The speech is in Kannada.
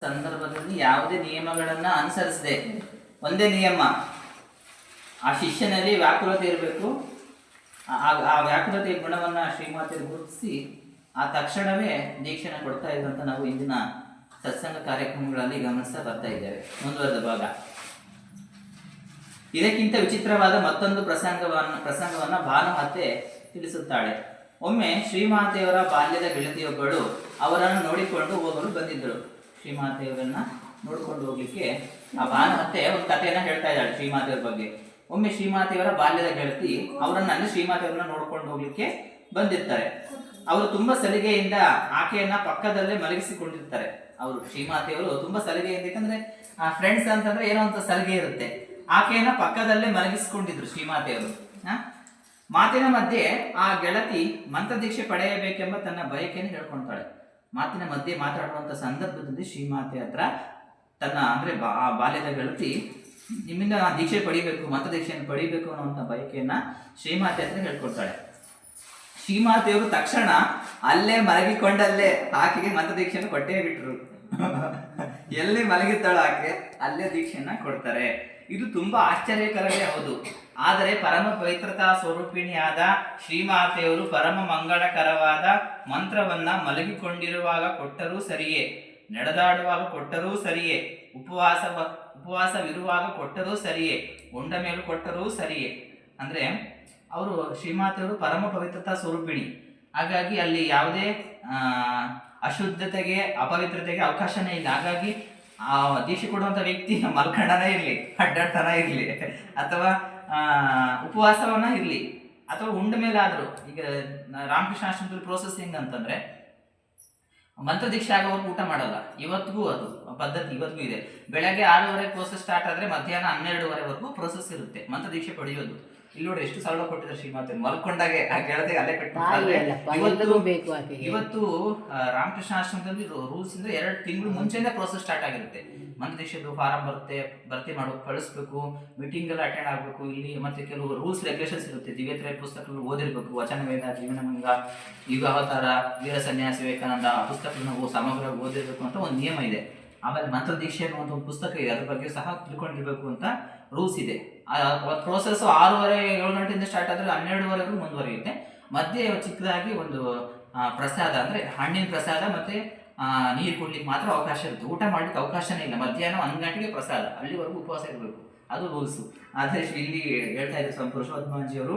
ಸಂದರ್ಭದಲ್ಲಿ ಯಾವುದೇ ನಿಯಮಗಳನ್ನ ಅನುಸರಿಸದೆ. ಒಂದೇ ನಿಯಮ. ಆ ಶಿಷ್ಯನಲ್ಲಿ ವ್ಯಾಕುಲತೆ ಇರಬೇಕು. ಆ ವ್ಯಾಕುಲತೆಯ ಗುಣವನ್ನ ಶ್ರೀಮಾತೆ ಗುರುತಿಸಿ ಆ ತಕ್ಷಣವೇ ದೀಕ್ಷೆನ ಕೊಡ್ತಾ ಇದ್ದಂತ ನಾವು ಇಂದಿನ ಸತ್ಸಂಗ ಕಾರ್ಯಕ್ರಮಗಳಲ್ಲಿ ಗಮನಿಸ್ತಾ ಬರ್ತಾ ಇದ್ದೇವೆ. ಮುಂದುವರೆದ ಭಾಗ. ಇದಕ್ಕಿಂತ ವಿಚಿತ್ರವಾದ ಮತ್ತೊಂದು ಪ್ರಸಂಗವನ್ನ ಪ್ರಸಂಗವನ್ನ ಭಾನುಮತೆ ತಿಳಿಸುತ್ತಾಳೆ. ಒಮ್ಮೆ ಶ್ರೀಮಾತೆಯವರ ಬಾಲ್ಯದ ಗೆಳತಿಯೊಬ್ಬಳು ಅವರನ್ನು ನೋಡಿಕೊಂಡು ಹೋಗಲು ಬಂದಿದ್ದಳು ಶ್ರೀಮಾತೆಯವರನ್ನ ನೋಡ್ಕೊಂಡು ಹೋಗ್ಲಿಕ್ಕೆ ಆ ಭಾನುಮತೆ ಒಂದು ಕಥೆಯನ್ನ ಹೇಳ್ತಾ ಇದ್ದಾಳೆ ಶ್ರೀಮಾತೆಯವರ ಬಗ್ಗೆ. ಒಮ್ಮೆ ಶ್ರೀಮಾತೆಯವರ ಬಾಲ್ಯದ ಗೆಳತಿ ಅವರನ್ನ ಅಂದ್ರೆ ಶ್ರೀಮಾತೆಯವರನ್ನ ನೋಡ್ಕೊಂಡು ಹೋಗ್ಲಿಕ್ಕೆ ಬಂದಿರ್ತಾರೆ. ಅವರು ತುಂಬಾ ಸಲಿಗೆಯಿಂದ ಆಕೆಯನ್ನ ಪಕ್ಕದಲ್ಲೇ ಮಲಗಿಸಿಕೊಂಡಿರ್ತಾರೆ. ಅವರು ಶ್ರೀಮಾತೆಯವರು ತುಂಬಾ ಸಲಿಗೆಯಿಂದ, ಯಾಕಂದ್ರೆ ಆ ಫ್ರೆಂಡ್ಸ್ ಅಂತಂದ್ರೆ ಏನೋ ಅಂತ ಸಲಿಗೆ ಇರುತ್ತೆ. ಆಕೆಯನ್ನ ಪಕ್ಕದಲ್ಲೇ ಮಲಗಿಸಿಕೊಂಡಿದ್ರು ಶ್ರೀಮಾತೆಯವರು ಹಾ ಮಾತಿನ ಮಧ್ಯೆ ಆ ಗೆಳತಿ ಮಂತ್ರದೀಕ್ಷೆ ಪಡೆಯಬೇಕೆಂಬ ತನ್ನ ಬಯಕೆಯನ್ನು ಹೇಳ್ಕೊಳ್ತಾಳೆ. ಮಾತಿನ ಮಧ್ಯೆ ಮಾತಾಡುವಂಥ ಸಂದರ್ಭದಲ್ಲಿ ಶ್ರೀಮಾತೆ ಹತ್ರ ತನ್ನ ಅಂದ್ರೆ ಬಾ ಬಾಲ್ಯದ ಗೆಳತಿ ನಿಮ್ಮಿಂದ ನಾನು ದೀಕ್ಷೆ ಪಡಿಬೇಕು ಮಂತ್ರದೀಕ್ಷೆಯನ್ನು ಪಡಿಬೇಕು ಅನ್ನುವಂಥ ಬಯಕೆಯನ್ನು ಶ್ರೀಮಾತೆ ಹತ್ರ ಹೇಳ್ಕೊಡ್ತಾಳೆ. ಶ್ರೀಮಾತೆಯವರು ತಕ್ಷಣ ಅಲ್ಲೇ ಮಲಗಿಕೊಂಡಲ್ಲೇ ಆಕೆಗೆ ಮತ ದೀಕ್ಷೆಯನ್ನು ಕೊಟ್ಟೇ ಬಿಟ್ರು. ಎಲ್ಲಿ ಮಲಗಿರ್ತಾಳೋ ಆಕೆ, ಅಲ್ಲೇ ದೀಕ್ಷೆಯನ್ನ ಕೊಡ್ತಾರೆ. ಇದು ತುಂಬಾ ಆಶ್ಚರ್ಯಕರವೇ ಹೌದು. ಆದರೆ ಪರಮ ಪವಿತ್ರತಾ ಸ್ವರೂಪಿಣಿಯಾದ ಶ್ರೀಮಾತೆಯವರು ಪರಮ ಮಂಗಳಕರವಾದ ಮಂತ್ರವನ್ನ ಮಲಗಿಕೊಂಡಿರುವಾಗ ಕೊಟ್ಟರೂ ಸರಿಯೇ, ನಡೆದಾಡುವಾಗ ಕೊಟ್ಟರೂ ಸರಿಯೇ, ಉಪವಾಸ ಉಪವಾಸವಿರುವಾಗ ಕೊಟ್ಟರೂ ಸರಿಯೇ ಉಂಡ ಮೇಲೂ ಕೊಟ್ಟರೂ ಸರಿಯೇ. ಅಂದ್ರೆ ಅವರು ಶ್ರೀಮಾತೆಯವರು ಪರಮ ಪವಿತ್ರತಾ ಸ್ವರೂಪಿಣಿ. ಹಾಗಾಗಿ ಅಲ್ಲಿ ಯಾವುದೇ ಅಶುದ್ಧತೆಗೆ, ಅಪವಿತ್ರತೆಗೆ ಅವಕಾಶನೇ ಇಲ್ಲ. ಹಾಗಾಗಿ ಆ ದೀಕ್ಷೆ ಕೊಡುವಂಥ ವ್ಯಕ್ತಿ ಮಲ್ಕಂಡನೇ ಇರಲಿ, ಅಡ್ಡಾಡ್ತಾನ ಇರಲಿ, ಅಥವಾ ಉಪವಾಸವನ್ನ ಇರಲಿ, ಅಥವಾ ಉಂಡ ಆದರೂ, ಈಗ ರಾಮಕೃಷ್ಣ ಆಶ್ರಮದಲ್ಲಿ ಪ್ರೋಸೆಸ್ ಹೆಂಗ್ ಅಂತಂದ್ರೆ ಮಂತ್ರ ದೀಕ್ಷೆ ಆಗೋವರೆಗೂ ಊಟ ಮಾಡಲ್ಲ, ಇವತ್ತಿಗೂ ಅದು, ಪದ್ಧತಿ ಇವತ್ತಿಗೂ ಇದೆ. ಬೆಳಗ್ಗೆ ಆರೂವರೆ ಪ್ರೋಸೆಸ್ ಸ್ಟಾರ್ಟ್ ಆದ್ರೆ ಮಧ್ಯಾಹ್ನ ಹನ್ನೆರಡುವರೆವರೆಗೂ ಪ್ರೋಸೆಸ್ ಇರುತ್ತೆ, ಮಂತ್ರ ದೀಕ್ಷೆ ಪಡೆಯೋದು. ಇಲ್ಲಿ ನೋಡಿ ಎಷ್ಟು ಸರಳ ಕೊಟ್ಟಿದ್ದಾರೆ ಶ್ರೀಮಾತೆ. ಮಲ್ಕೊಂಡಾಗೆ ಆ ಗೆಳತೆ ಅಲ್ಲೇ ಕಟ್ಟಿದ್ದಾರೆ ಇವತ್ತು ರಾಮಕೃಷ್ಣ ಆಶ್ರಮದಲ್ಲಿ ರೂಲ್ಸ್ ಇಂದ ಎರಡು ತಿಂಗಳು ಮುಂಚೆನೇ ಪ್ರೊಸೆಸ್ ಸ್ಟಾರ್ಟ್ ಆಗಿರುತ್ತೆ. ದೇಶದ್ದು ಫಾರಂ ಬರುತ್ತೆ ಭರ್ತಿ ಮಾಡೋಕೆ ಕಳಿಸ್ಬೇಕು ಮೀಟಿಂಗ್ ಎಲ್ಲ ಅಟೆಂಡ್ ಆಗಬೇಕು. ಇಲ್ಲಿ ಮತ್ತೆ ಕೆಲವು ರೂಲ್ಸ್ ರೆಗ್ಯುಲೇಷನ್ಸ್ ಇರುತ್ತೆ. ದಿವ್ಯತ್ರ ಪುಸ್ತಕಗಳು ಓದಿರ್ಬೇಕು. ವಚನವೇದ ಜೀವನಮಂಗ ಯುಗ ಅವತಾರ ವೀರ ಸನ್ಯಾಸಿ ವಿವೇಕಾನಂದ ಪುಸ್ತಕಗಳನ್ನ ಸಮಗ್ರವಾಗಿ ಓದಿರ್ಬೇಕು ಅಂತ ಒಂದು ನಿಯಮ ಇದೆ. ಆಮೇಲೆ ಮಂತ್ರ ದೀಕ್ಷೆ ಅನ್ನುವಂಥ ಒಂದು ಪುಸ್ತಕ ಇದೆ. ಅದ್ರ ಬಗ್ಗೆ ಸಹ ತಿಳ್ಕೊಂಡಿರ್ಬೇಕು ಅಂತ ರೂಲ್ಸ್ ಇದೆ. ಪ್ರೋಸೆಸ್ ಆರೂವರೆ ಏಳು ಗಂಟೆಯಿಂದ ಸ್ಟಾರ್ಟ್ ಆದರೆ ಹನ್ನೆರಡುವರೆಗೂ ಮುಂದುವರಿಯುತ್ತೆ. ಮಧ್ಯೆ ಚಿಕ್ಕದಾಗಿ ಒಂದು ಪ್ರಸಾದ ಅಂದರೆ ಹಣ್ಣಿನ ಪ್ರಸಾದ ಮತ್ತು ನೀರು ಕುಡ್ಲಿಕ್ಕೆ ಮಾತ್ರ ಅವಕಾಶ ಇರುತ್ತೆ. ಊಟ ಮಾಡಲಿಕ್ಕೆ ಅವಕಾಶನೇ ಇಲ್ಲ. ಮಧ್ಯಾಹ್ನ ಒಂದು ಗಂಟೆಗೆ ಪ್ರಸಾದ. ಅಲ್ಲಿವರೆಗೂ ಉಪವಾಸ ಇರಬೇಕು. ಅದು ರೂಲ್ಸು. ಆದರೆ ಇಲ್ಲಿ ಹೇಳ್ತಾ ಇದ್ದಾರೆ ಸ್ವಾಮಿ ಪುರುಷೋತ್ತಮಾಜಿಯವರು